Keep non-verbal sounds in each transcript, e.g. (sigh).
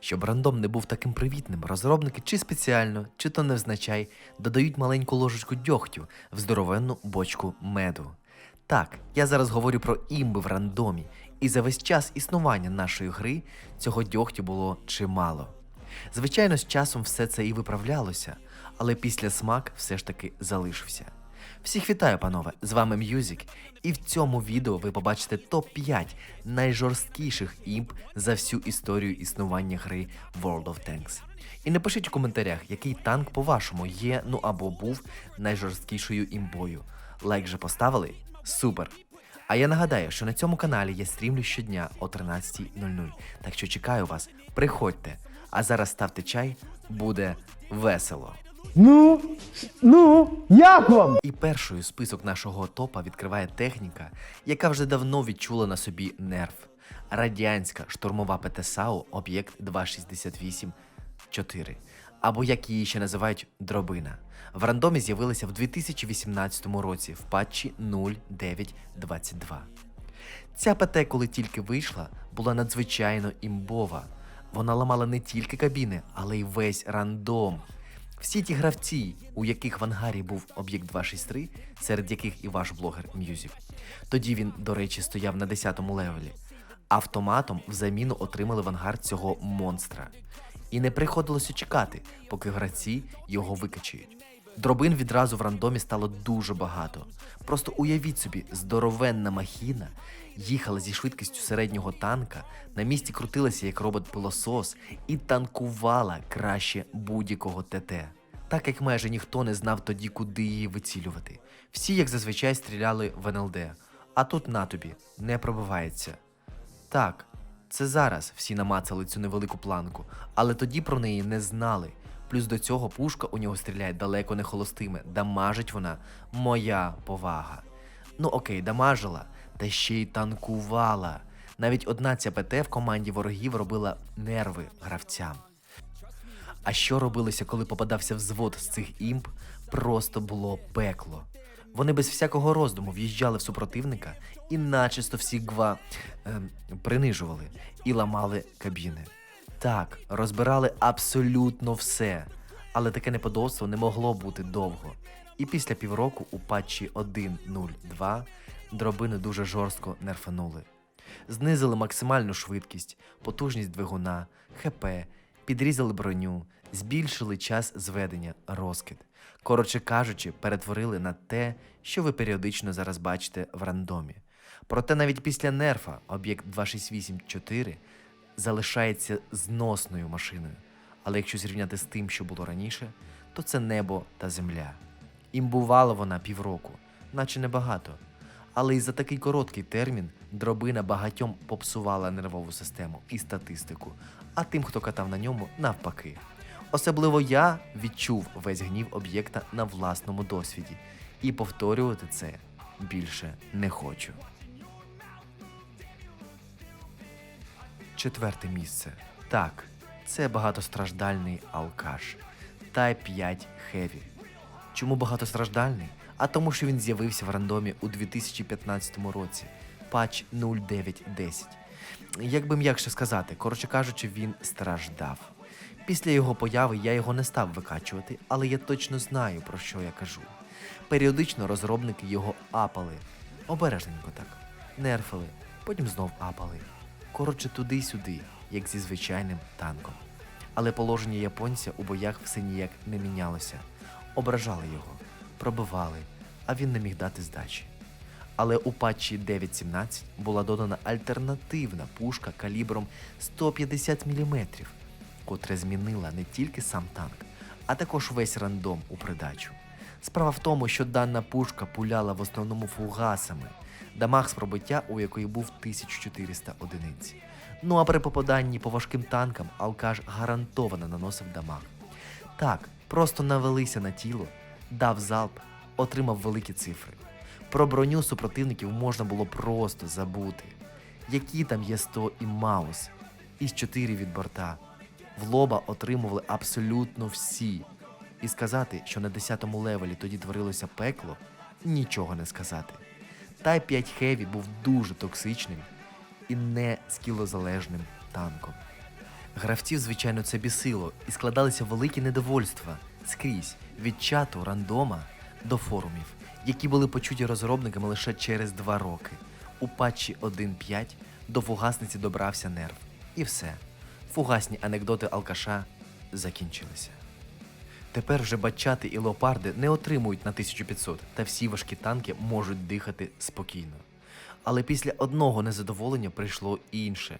Щоб рандом не був таким привітним, розробники чи спеціально, чи то невзначай додають маленьку ложечку дьогтю в здоровенну бочку меду. Так, я зараз говорю про імби в рандомі, і за весь час існування нашої гри цього дьогтю було чимало. Звичайно, з часом все це і виправлялося, але після смак все ж таки залишився. Всіх вітаю, панове! З вами М'юзік, і в цьому відео ви побачите топ-5 найжорсткіших імп за всю історію існування гри World of Tanks. І напишіть у коментарях, який танк, по-вашому, є, ну або був найжорсткішою імбою. Лайк же поставили? Супер! А я нагадаю, що на цьому каналі я стрімлю щодня о 13.00. Так що чекаю вас, приходьте. А зараз ставте чай, буде весело. Ну, ну, як вам? І першою список нашого топа відкриває техніка, яка вже давно відчула на собі нерв. Радянська штурмова ПТСАУ об'єкт 268-4, або як її ще називають дробина. В рандомі з'явилася в 2018 році в патчі 0922. Ця ПТ, коли тільки вийшла, була надзвичайно імбова. Вона ламала не тільки кабіни, але й весь рандом. Всі ті гравці, у яких в ангарі був об'єкт 263, серед яких і ваш блогер М'юзів. Тоді він, до речі, стояв на 10-му левелі. Автоматом в заміну отримали в ангар цього монстра. І не приходилося чекати, поки гравці його викачають. Дробин відразу в рандомі стало дуже багато. Просто уявіть собі, здоровенна махіна їхала зі швидкістю середнього танка, на місці крутилася як робот-пилосос і танкувала краще будь-якого ТТ. Так як майже ніхто не знав тоді, куди її вицілювати. Всі, як зазвичай, стріляли в НЛД, а тут на тобі не пробивається. Так, це зараз всі намацали цю невелику планку, але тоді про неї не знали. Плюс до цього пушка у нього стріляє далеко не холостими, дамажить вона моя повага. Ну окей, дамажила, та ще й танкувала. Навіть одна ця ПТ в команді ворогів робила нерви гравцям. А що робилося, коли попадався взвод з цих імп, просто було пекло. Вони без всякого роздуму в'їжджали в супротивника і начисто всі гва ем, принижували і ламали кабіни. Так, розбирали абсолютно все, але таке неподобство не могло бути довго. І після півроку у патчі 1.0.2 дробини дуже жорстко нерфанули. Знизили максимальну швидкість, потужність двигуна, ХП, підрізали броню, збільшили час зведення, розкид. Коротше кажучи, перетворили на те, що ви періодично зараз бачите в рандомі. Проте навіть після нерфа об'єкт 2684 залишається зносною машиною. Але якщо зрівняти з тим, що було раніше, то це небо та земля. Імбувала вона півроку, наче небагато. Але і за такий короткий термін дробина багатьом попсувала нервову систему і статистику, а тим, хто катав на ньому, навпаки. Особливо я відчув весь гнів об'єкта на власному досвіді, і повторювати це більше не хочу. Четверте місце. Так, це багатостраждальний алкаш. Type 5 Heavy. Чому багатостраждальний? А тому, що він з'явився в рандомі у 2015 році, патч 0910. Як би м'якше сказати, коротше кажучи, він страждав. Після його появи я його не став викачувати, але я точно знаю, про що я кажу. Періодично розробники його апали. Обережненько так. Нерфили, потім знов апали. Коротше, туди-сюди, як зі звичайним танком. Але положення японця у боях все ніяк не мінялося. Ображали його, пробивали, а він не міг дати здачі. Але у патчі 9.17 була додана альтернативна пушка калібром 150 мм, котра змінила не тільки сам танк, а також весь рандом у придачу. Справа в тому, що дана пушка пуляла в основному фугасами, дамаг з пробиття, у якої був 1400 одиниць. Ну а при попаданні по важким танкам алкаш гарантовано наносив дамаг. Так, просто навелися на тіло, дав залп, отримав великі цифри. Про броню супротивників можна було просто забути. Які там є 100 і Маус, із 4 від борта. В лоба отримували абсолютно всі. І сказати, що на 10-му левелі тоді творилося пекло, нічого не сказати. Type 5 Heavy був дуже токсичним, і не скілозалежним танком. Гравців, звичайно, це бісило, і складалися великі недовольства скрізь від чату рандома до форумів, які були почуті розробниками лише через два роки. У патчі 1.5 до фугасниці добрався нерв. І все. Фугасні анекдоти алкаша закінчилися. Тепер вже бачати і леопарди не отримують на 1500, та всі важкі танки можуть дихати спокійно. Але після одного незадоволення прийшло інше.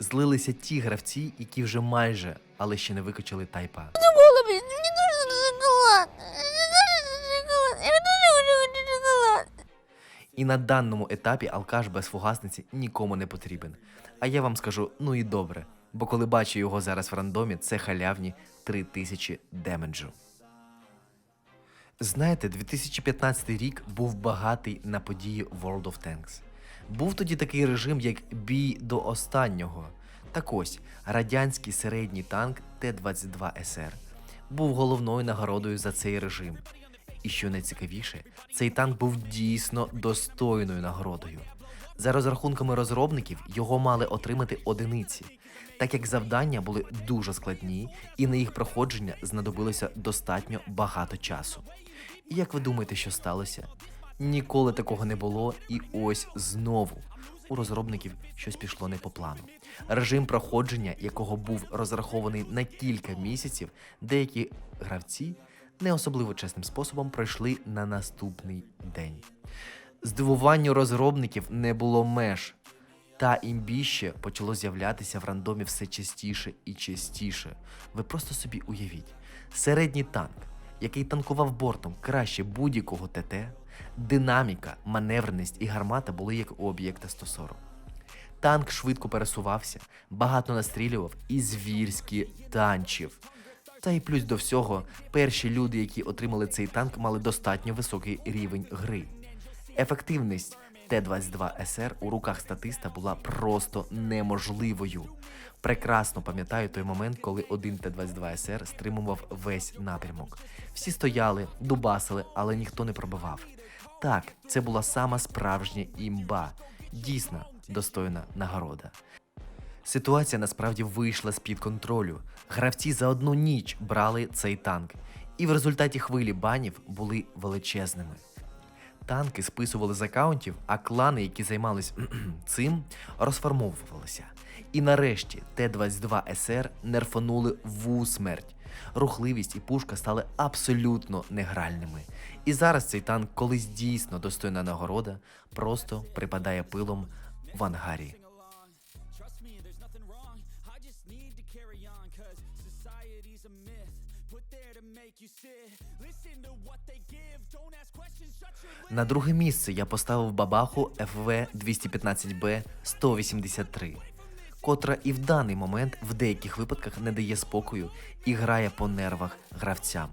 Злилися ті гравці, які вже майже, але ще не викачали тайпа. І на даному етапі алкаш без фугасниці нікому не потрібен. А я вам скажу, ну і добре, бо коли бачу його зараз в рандомі, це халявні 3000 демеджу. Знаєте, 2015 рік був багатий на події World of Tanks. Був тоді такий режим, як бій до останнього. Так ось, радянський середній танк Т-22СР був головною нагородою за цей режим. І що найцікавіше, цей танк був дійсно достойною нагородою. За розрахунками розробників, його мали отримати одиниці, так як завдання були дуже складні, і на їх проходження знадобилося достатньо багато часу. І як ви думаєте, що сталося? Ніколи такого не було, і ось знову у розробників щось пішло не по плану. Режим проходження, якого був розрахований на кілька місяців, деякі гравці не особливо чесним способом пройшли на наступний день. Здивуванню розробників не було меж. Та імбіще почало з'являтися в рандомі все частіше і частіше. Ви просто собі уявіть: середній танк, який танкував бортом краще будь-якого ТТ, динаміка, маневреність і гармата були як у об'єкта 140. Танк швидко пересувався, багато настрілював і звірськи танчив. Та й плюс до всього, перші люди, які отримали цей танк, мали достатньо високий рівень гри. Ефективність Т-22СР у руках статиста була просто неможливою. Прекрасно пам'ятаю той момент, коли один Т-22СР стримував весь напрямок. Всі стояли, дубасили, але ніхто не пробивав. Так, це була сама справжня імба, дійсно достойна нагорода. Ситуація насправді вийшла з-під контролю. Гравці за одну ніч брали цей танк, і в результаті хвилі банів були величезними. Танки списували з акаунтів, а клани, які займались (clears throat) цим, розформовувалися. І нарешті Т-22СР нерфанули в усмерть. Рухливість і пушка стали абсолютно негральними. І зараз цей танк, колись дійсно достойна нагорода, просто припадає пилом в ангарі. На друге місце я поставив бабаху FV 215B 183, котра і в даний момент в деяких випадках не дає спокою і грає по нервах гравцям.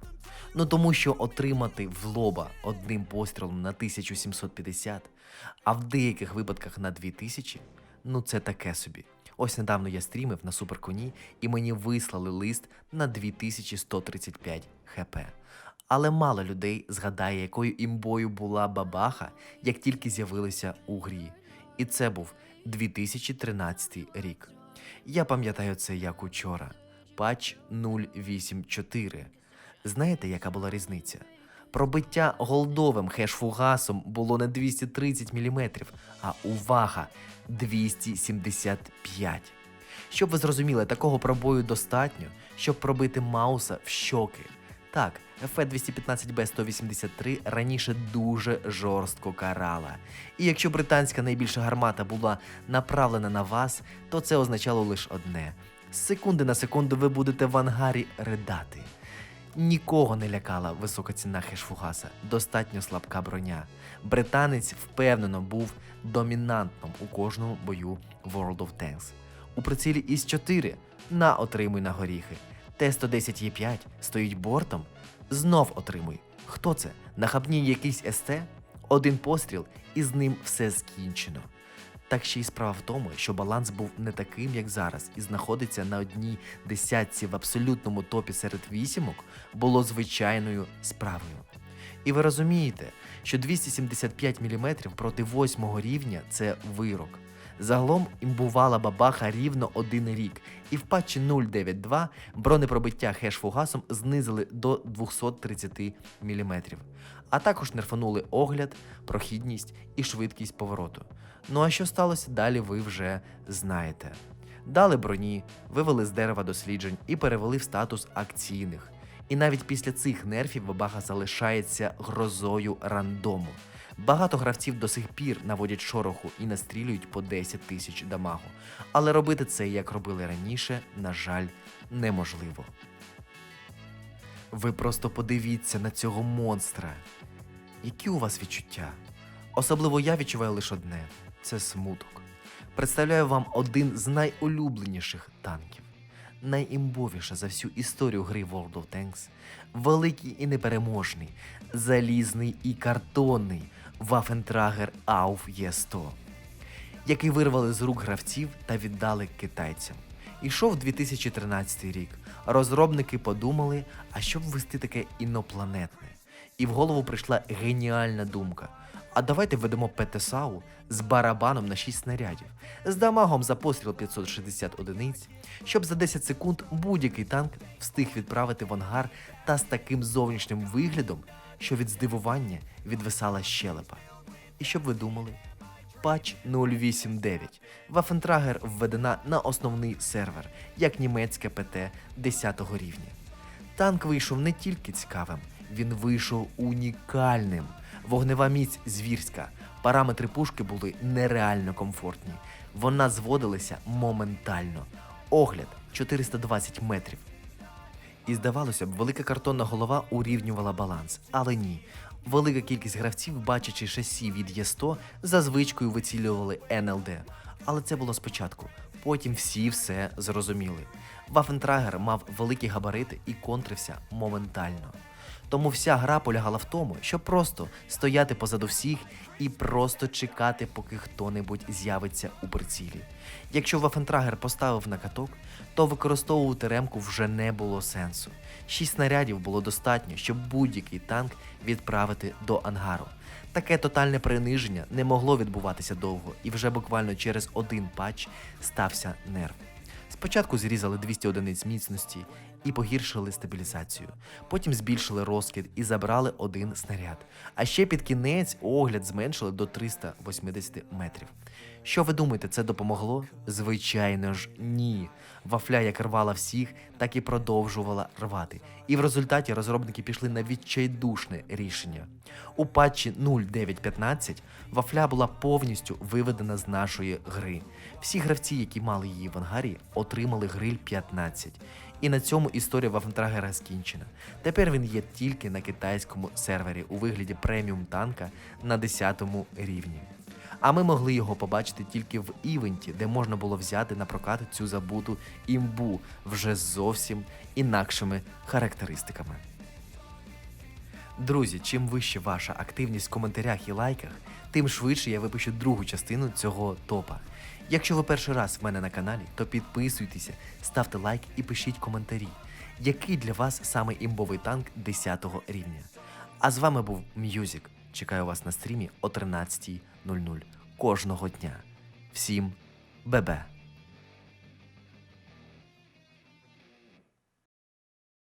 Ну тому що отримати в лоба одним пострілом на 1750, а в деяких випадках на 2000, ну це таке собі. Ось недавно я стрімив на суперконі і мені вислали лист на 2135 хп. Але мало людей згадає, якою імбою була бабаха, як тільки з'явилися у грі. І це був 2013 рік. Я пам'ятаю це як учора. Патч 084. Знаєте, яка була різниця? Пробиття голдовим хеш-фугасом було не 230 мм, а увага 275. Щоб ви зрозуміли, такого пробою достатньо, щоб пробити Мауса в щоки. Так, F-215B 183 раніше дуже жорстко карала. І якщо британська найбільша гармата була направлена на вас, то це означало лише одне: з секунди на секунду ви будете в ангарі ридати. Нікого не лякала висока ціна хешфугаса, достатньо слабка броня. Британець впевнено був домінантом у кожному бою World of Tanks. У прицілі із 4 на отримуй на горіхи. Т-110 Е5 стоїть бортом, знов отримуй. Хто це? Нахабній якийсь СТ? Один постріл, і з ним все скінчено. Так ще й справа в тому, що баланс був не таким, як зараз, і знаходиться на одній десятці в абсолютному топі серед вісімок було звичайною справою. І ви розумієте, що 275 мм проти 8 рівня це вирок. Загалом імбувала бабаха рівно один рік, і в патчі 092 бронепробиття хеш-фугасом знизили до 230 мм, а також нерфанули огляд, прохідність і швидкість повороту. Ну а що сталося далі, ви вже знаєте. Дали броні, вивели з дерева досліджень і перевели в статус акційних. І навіть після цих нерфів бабаха залишається грозою рандому. Багато гравців до сих пір наводять шороху і настрілюють по 10 тисяч дамагу. Але робити це, як робили раніше, на жаль, неможливо. Ви просто подивіться на цього монстра. Які у вас відчуття? Особливо я відчуваю лише одне це смуток. Представляю вам один з найулюбленіших танків, найімбовіша за всю історію гри World of Tanks, великий і непереможний, залізний і картонний Waffentrager AUF Є100, який вирвали з рук гравців та віддали китайцям. Ішов 2013 рік. Розробники подумали, а щоб ввести таке інопланетне. І в голову прийшла геніальна думка. А давайте введемо ПТСАУ з барабаном на 6 снарядів, з дамагом за постріл 560 одиниць, щоб за 10 секунд будь-який танк встиг відправити в ангар та з таким зовнішнім виглядом, що від здивування відвисала щелепа. І щоб ви думали, Патч 089. Вафентрагер введена на основний сервер, як німецьке ПТ 10 рівня. Танк вийшов не тільки цікавим, він вийшов унікальним. Вогнева міць звірська. Параметри пушки були нереально комфортні. Вона зводилася моментально. Огляд 420 метрів. І здавалося б, велика картонна голова урівнювала баланс, але ні. Велика кількість гравців, бачачи шасі від Є100, за звичкою вицілювали НЛД. Але це було спочатку. Потім всі все зрозуміли. Вафентрагер мав великі габарити і контрився моментально. Тому вся гра полягала в тому, щоб просто стояти позаду всіх і просто чекати, поки хто-небудь з'явиться у прицілі. Якщо Вафентрагер поставив на каток, то використовувати ремку вже не було сенсу. Шість снарядів було достатньо, щоб будь-який танк відправити до ангару. Таке тотальне приниження не могло відбуватися довго, і вже буквально через один патч стався нерв. Спочатку зрізали 200 одиниць міцності і погіршили стабілізацію. Потім збільшили розкид і забрали один снаряд. А ще під кінець огляд зменшили до 380 метрів. Що ви думаєте, це допомогло? Звичайно ж, ні. Вафля як рвала всіх, так і продовжувала рвати. І в результаті розробники пішли на відчайдушне рішення. У патчі 0915 вафля була повністю виведена з нашої гри. Всі гравці, які мали її в ангарі, отримали гриль 15. І на цьому історія Вафентрагера скінчена. Тепер він є тільки на китайському сервері у вигляді преміум танка на 10 рівні. А ми могли його побачити тільки в івенті, де можна було взяти на прокат цю забуту імбу вже зовсім інакшими характеристиками. Друзі, чим вище ваша активність в коментарях і лайках, тим швидше я випущу другу частину цього топа. Якщо ви перший раз в мене на каналі, то підписуйтеся, ставте лайк і пишіть коментарі, який для вас саме імбовий танк 10 рівня. А з вами був М'юзік. Чекаю вас на стрімі о 13.00 кожного дня. Всім бебе!